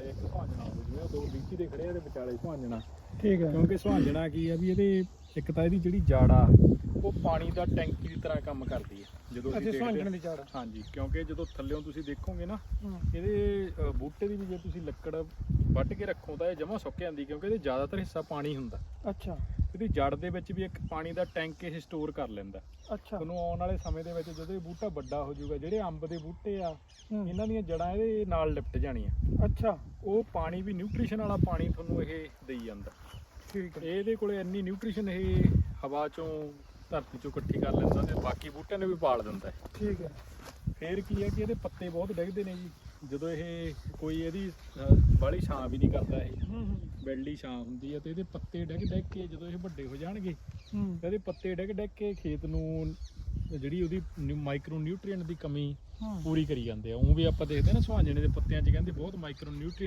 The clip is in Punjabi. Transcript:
ਵਿਚਾਲੇ ਇੱਕ ਸੁਹਾਂਜਣਾ ਹੋ ਜੂਗਾ ਦੋ ਲੀਚੀ ਦੇ ਖੜੇ ਆ ਇਹਦੇ ਵਿਚਾਲੇ ਸੁਹਾਂਜਣਾ। ਠੀਕ ਹੈ ਕਿਉਂਕਿ ਸੁਹਾਂਜਣਾ ਕੀ ਆ ਵੀ ਇਹਦੇ ਇੱਕ ਤਾਂ ਇਹਦੀ ਜਿਹੜੀ ਜੜ ਉਹ ਪਾਣੀ ਦਾ ਟੈਂਕੀ ਦੀ ਤਰ੍ਹਾਂ ਕੰਮ ਕਰਦੀ ਹੈ ਜਦੋਂ ਦੇਖਦੇ ਸੁਹਾਂਜਣ। ਦੀ ਝਾੜ ਹਾਂਜੀ ਕਿਉਂਕਿ ਜਦੋਂ ਥੱਲਿਓਂ ਤੁਸੀਂ ਦੇਖੋਗੇ ਨਾ ਇਹਦੇ ਅ, ਬੂਟੇ ਦੀ ਵੀ ਜੇ ਤੁਸੀਂ ਲੱਕੜ ਵੱਢ ਕੇ ਰੱਖੋ ਤਾਂ ਇਹ ਜਮਾ ਸੁੱਕ ਜਾਂਦੀ ਕਿਉਂਕਿ ਇਹਦੇ ਜ਼ਿਆਦਾਤਰ ਹਿੱਸਾ ਪਾਣੀ ਹੁੰਦਾ। ਅੱਛਾ। ਇਹਦੀ ਜੜ ਦੇ ਵਿੱਚ ਵੀ ਇੱਕ ਪਾਣੀ ਦਾ ਟੈਂਕ ਇਹ ਸਟੋਰ ਕਰ ਲੈਂਦਾ ਅੱਛਾ। ਤੁਹਾਨੂੰ ਆਉਣ ਵਾਲੇ ਸਮੇਂ ਦੇ ਵਿੱਚ ਜਦੋਂ ਇਹ ਬੂਟਾ ਵੱਡਾ ਹੋ ਜਾਊਗਾ ਜਿਹੜੇ ਅੰਬ ਦੇ ਬੂਟੇ ਆ ਇਹਨਾਂ ਦੀਆਂ ਜੜਾਂ ਇਹਦੇ ਨਾਲ ਲਿਪਟ ਜਾਣੀਆਂ। ਅੱਛਾ। ਉਹ ਪਾਣੀ ਵੀ ਨਿਊਟ੍ਰੀਸ਼ਨ ਵਾਲਾ ਪਾਣੀ ਤੁਹਾਨੂੰ ਇਹ ਦੇਈ ਜਾਂਦਾ। ਠੀਕ ਹੈ। ਇਹਦੇ ਕੋਲੇ ਇੰਨੀ ਨਿਊਟ੍ਰੀਸ਼ਨ ਇਹ ਹਵਾ ਚੋਂ ਧਰਤੀ ਚੋਂ ਇਕੱਠੀ ਕਰ ਲੈਂਦਾ ਤੇ ਬਾਕੀ ਬੂਟਿਆਂ ਨੂੰ ਵੀ ਪਾਲ ਦਿੰਦਾ ਠੀਕ ਹੈ। ਫੇਰ ਕੀ ਹੈ ਕਿ ਇਹਦੇ ਪੱਤੇ ਬਹੁਤ ਡਿੱਗਦੇ ਨੇ ਜੀ। ਜਦੋਂ ਇਹ ਕੋਈ ਇਹਦੀ ਬਾਲੀ ਛਾਂ ਵੀ ਨਹੀਂ ਕਰਦਾ ਇਹ। ਬੈਲਡੀ ਛਾਂ ਹੁੰਦੀ ਹੈ ਤੇ ਇਹਦੇ ਪੱਤੇ ਡਿੱਗ ਡਿੱਗ ਕੇ ਜਦੋਂ ਇਹ ਵੱਡੇ ਹੋ ਜਾਣਗੇ ਇਹਦੇ ਪੱਤੇ ਡਿੱਗ ਡਿੱਗ ਕੇ ਖੇਤ ਨੂੰ ਜਿਹੜੀ ਉਹਦੀ ਮਾਈਕਰੋ ਨਿਊਟ੍ਰੀਐਂਟ ਦੀ ਕਮੀ ਪੂਰੀ ਕਰੀ ਜਾਂਦੇ ਆ। ਉਹ ਵੀ ਆਪਾਂ ਦੇਖਦੇ ਨਾ ਸੁਹਾਂਜਣੇ ਦੇ ਪੱਤਿਆਂ 'ਚ ਕਹਿੰਦੇ ਬਹੁਤ ਮਾਈਕਰੋ ਨਿਊਟ੍ਰੀਐਂਟ